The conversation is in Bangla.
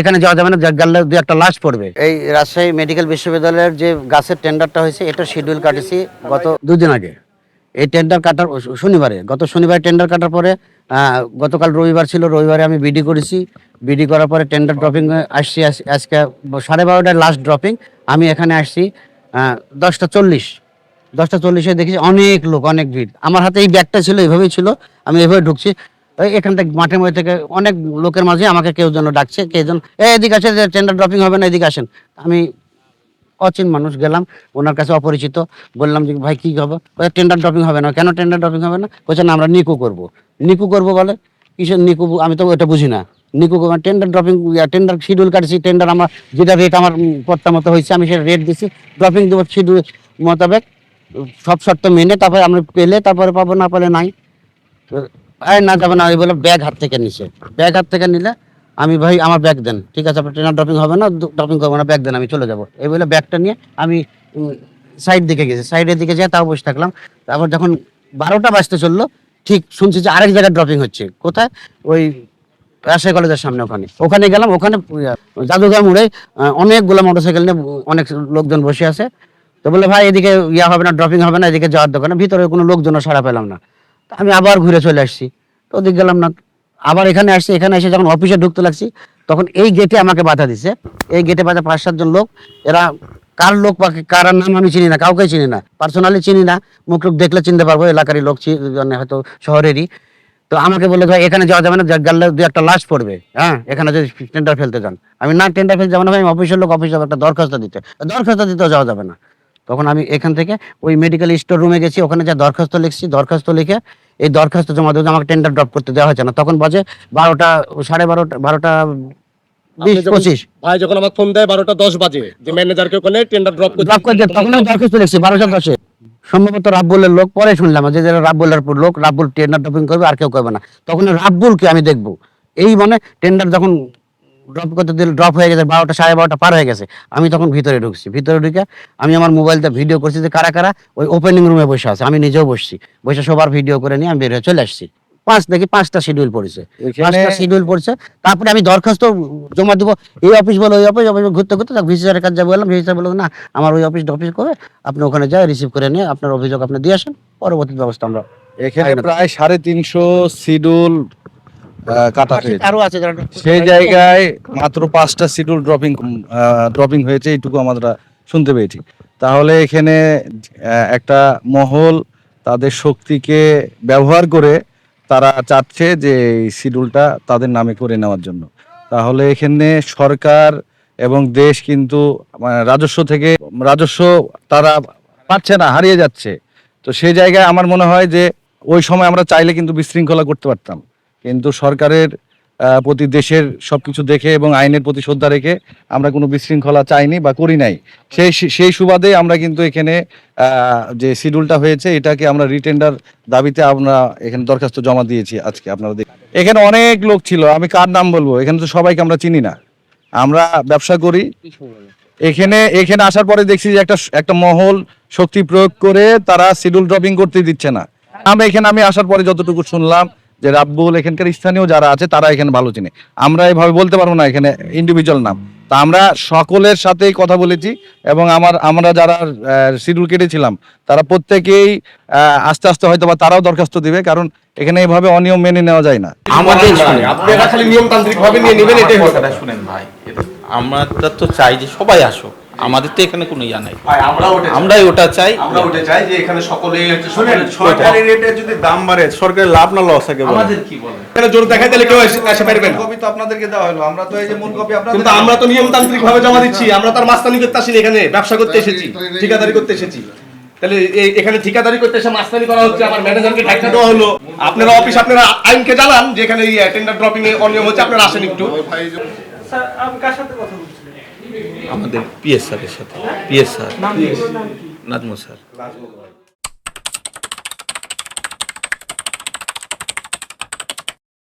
এখানে যাওয়া যাবে না গেলে দু একটা লাশ পড়বে। এই রাজশাহী মেডিকেল বিশ্ববিদ্যালয়ের যে গাছের টেন্ডারটা হয়েছে এটা শিডিউল কাটেছি গত দুদিন আগে। এই টেন্ডার কাটার শনিবারে। গত শনিবারে টেন্ডার কাটার পরে গতকাল রবিবার ছিল রবিবারে আমি বিডি করেছি। বিডি করার পরে টেন্ডার ড্রপিং আসছি আজকে সাড়ে বারোটায় লাস্ট ড্রপিং আমি এখানে আসছি দশটা চল্লিশ। দশটা চল্লিশে দেখেছি অনেক লোক অনেক ভিড়। আমার হাতে এই ব্যাগটা ছিল এভাবেই ছিল। আমি এভাবে ঢুকছি। এখান থেকে মাঠের মধ্যে থেকে অনেক লোকের মাঝে আমাকে কেউ যেন ডাকছে কেউ যেন "এই, এদিকে আসে টেন্ডার ড্রপিং হবে না এদিকে আসেন। আমি অচিন মানুষ গেলাম ওনার কাছে অপরিচিত। বললাম যে ভাই কি হবে টেন্ডার ড্রপিং হবে না। কেন টেন্ডার ড্রপিং হবে না? না আমরা নিকু করব। নিকু করব বলে কিসের নিকু? আমি তো ওটা বুঝি না। নিকু টেন্ডার ড্রপিং টেন্ডার শিডিউল কাটছি টেন্ডার আমার যেটা রেট আমার পড়তা মতো হয়েছে আমি সেটা রেট দিছি। ড্রপিং দেবো শিডিউল মোতাবেক সব শর্ত মেনে তারপরে আমরা পেলে তারপরে পাবো না পেলে নাই। না যাবে না, আমি বলে ব্যাগ হাত থেকে নিছে ব্যাগ হাত থেকে নিলে আমি ভাই, আমার ব্যাগ দেন। ঠিক আছে, আপনার ট্রেনার ড্রপিং হবে না ড্রপিং করব না ব্যাগ দেন, আমি চলে যাব। এই বলে ব্যাগটা নিয়ে আমি সাইড দিকে গেছি। সাইডের দিকে যেয়ে তাও বসে থাকলাম। তারপর যখন বারোটা বাজতে চলল, ঠিক শুনছি যে আরেক জায়গায় ড্রপিং হচ্ছে। কোথায়? ওই রাজশাহী কলেজের সামনে ওখানে। ওখানে গেলাম, ওখানে জাদুঘর মোড়ে অনেকগুলো মোটরসাইকেল নিয়ে অনেক লোকজন বসে আছে। তো বলে ভাই, এদিকে ইয়া হবে না ড্রপিং হবে না, এদিকে যাওয়ার দোকানে ভিতরে কোনো লোকজনও সাড়া পেলাম না। আমি আবার ঘুরে চলে আসছি। তো ওদিকে গেলাম না। আবার এখানে আসছি, এখানে এসে যখন অফিসে ঢুকতে লাগছি, তখন এই গেটে আমাকে বাধা দিছে। এই গেটে বাধা পাঁচ সাতজন লোক, এরা কার লোক বা কার নাম আমি চিনি না কাউকে চিনি না পার্সোনালি চিনি না, মুখ লোক দেখলে চিনতে পারব, এলাকারই লোক মানে হয়তো শহরেরই। তো আমাকে বলে ভাই, এখানে যাওয়া যাবে না গেলে দু একটা লাশ পড়বে হ্যাঁ এখানে যদি টেন্ডার ফেলতে যান। আমি, না টেন্ডার ফেলতে যাব না, ভাই অফিসের লোক অফিসে একটা দরখাস্ত দিতে। দরখাস্ত দিতেও যাওয়া যাবে না। তখন আমি এখান থেকে ওই মেডিকেল স্টোর রুমে গেছি, ওখানে যা দরখাস্ত লিখছি, দরখাস্ত লিখে এই দরখাস্ত জমা দিয়ে আমাকে টেন্ডার ড্রপ করতে দেওয়া হয়েছে না। তখন বাজে বারোটা সাড়ে বারোটা বারোটা বিশ পঁচিশ। ভাই যখন আমাকে ফোন দেয় বারোটা দশ বাজে যে ম্যানেজারকে ওখানে টেন্ডার ড্রপ ড্রপ করে তখন আমি দরখাস্ত লিখছি বারোটা দশে। সম্ভবত রাব্বুলের লোক পরে শুনলাম যে যারা রাব্বুলের লোক রাব্বুল টেন্ডার ড্রপিং করবে আর কেউ করবে না। তখন রাব্বুলকে আমি দেখব। এই মানে টেন্ডার যখন ড্রপ করতে দিল ড্রপ হয়ে গেছে বারোটা সাড়ে বারোটা পার হয়ে গেছে। আমি তখন ভিতরে ঢুকছি। ভিতরে ঢুকে আমি আমার মোবাইলটা ভিডিও করছি যে কারা কারা ওই ওপেনিং রুমে বসে আছে। আমি নিজেও বসছি। বসে সবার ভিডিও করে নিয়ে আমি বের হয়ে চলে আসছি। পাঁচ দেখি পাঁচটা শিডিউল পড়েছে। পাঁচটা শিডিউল পড়ছে। তারপরে আমি দরখাস্ত জমা দিব এই অফিস বলো ওই অফিস অফিস ঘুরতে ঘুরতে ভিসি স্যারের কাছে যাব বললাম ভিসি স্যার বলল না আমার ওই অফিস অফিস করে আপনি ওখানে যায় রিসিভ করে নিয়ে আপনার অভিযোগ আপনি দিয়ে আসেন। পরবর্তী ব্যবস্থা আমরা এখানে প্রায় সাড়ে তিনশো শিডিউল কাটা আরও আছে সেই জায়গায় মাত্র পাঁচটা শিডিউল ড্রপিং ড্রপিং হয়েছে এইটুকু আমরা শুনতে পেয়েছি। তাহলে এখানে একটা মহল তাদের শক্তিকে ব্যবহার করে তারা চাচ্ছে যে এই শিডিউলটা তাদের নামে করে নেওয়ার জন্য। তাহলে এখানে সরকার এবং দেশ কিন্তু মানে রাজস্ব থেকে রাজস্ব তারা পাচ্ছে না হারিয়ে যাচ্ছে। তো সেই জায়গায় আমার মনে হয় যে ওই সময় আমরা চাইলে কিন্তু বিশৃঙ্খলা করতে পারতাম। কিন্তু সরকারের প্রতি দেশের সবকিছু দেখে এবং আইনের প্রতি শ্রদ্ধা রেখে আমরা কোনো বিশৃঙ্খলা চাইনি বা করি নাই। সেই সেই সুবাদে আমরা কিন্তু এখানে যে শিডিউলটা হয়েছে এটাকে আমরা রিটেন্ডার দাবিতে আমরা এখানে দরখাস্ত জমা দিয়েছি আজকে আপনারা এখানে অনেক লোক ছিল, আমি কার নাম বলব? এখানে তো সবাইকে আমরা চিনি না। আমরা ব্যবসা করি। এখানে এখানে আসার পরে দেখছি যে একটা একটা মহল শক্তি প্রয়োগ করে তারা শিডিউল ড্রপিং করতে দিচ্ছে না। আমরা এখানে, আমি আসার পরে যতটুকু শুনলাম যে রাব্বুল এখানকার স্থানীয় যারা আছে তারা এখানে ভালো চিনে। আমরা এভাবে বলতে পারব না এখানে ইন্ডিভিজুয়াল নাম। তা আমরা সকলের সাথেই কথা বলেছি এবং আমার আমরা যারা শিডিউল কেটেছিলাম তারা প্রত্যেকেই আহ, আস্তে আস্তে হয়তো বা তারাও দরখাস্ত দিবে কারণ এখানে এভাবে অনিয়ম মেনে নেওয়া যায় না। আমাদের আপনারা খালি নিয়ে নেবেন এটাই শুনেন ভাই। আমরা তো চাই যে সবাই আসো আমাদের তো এখানে কোনো ইয়া নাই। আমরা ওটা আমরাই ওটা চাই। আমরা ওটা চাই যে এখানে সকলে শুনেন সরকারি রেটে যদি দাম বাড়ে সরকারের লাভ না লস থাকে আমাদের কি বলে? এখানে জোর দেখাই তাহলে কেউ এসে এসে পারবেন কপি তো আপনাদেরকে দেওয়া হলো আমরা তো এই যে মূল কপি কিন্তু আমরা তো নিয়মতান্ত্রিক ভাবে জমা দিচ্ছি আমরা তার মাস্তানি করতে আসিনি এখানে ব্যবসা করতে এসেছি ঠিকাদারি করতে এসেছি। তাহলে এখানে ঠিকাদারি করতে এসে মাস্তানি করা হচ্ছে আমার ম্যানেজারকে ঢাকা দেওয়া হলো। আপনারা অফিস আপনারা আইনকে জানান যে এখানে এই টেন্ডার ড্রপিং এ অনিয়ম হচ্ছে আপনারা আসেন একটু। আমাদের পিএস স্যারের সাথে। PS sir Nazmul sir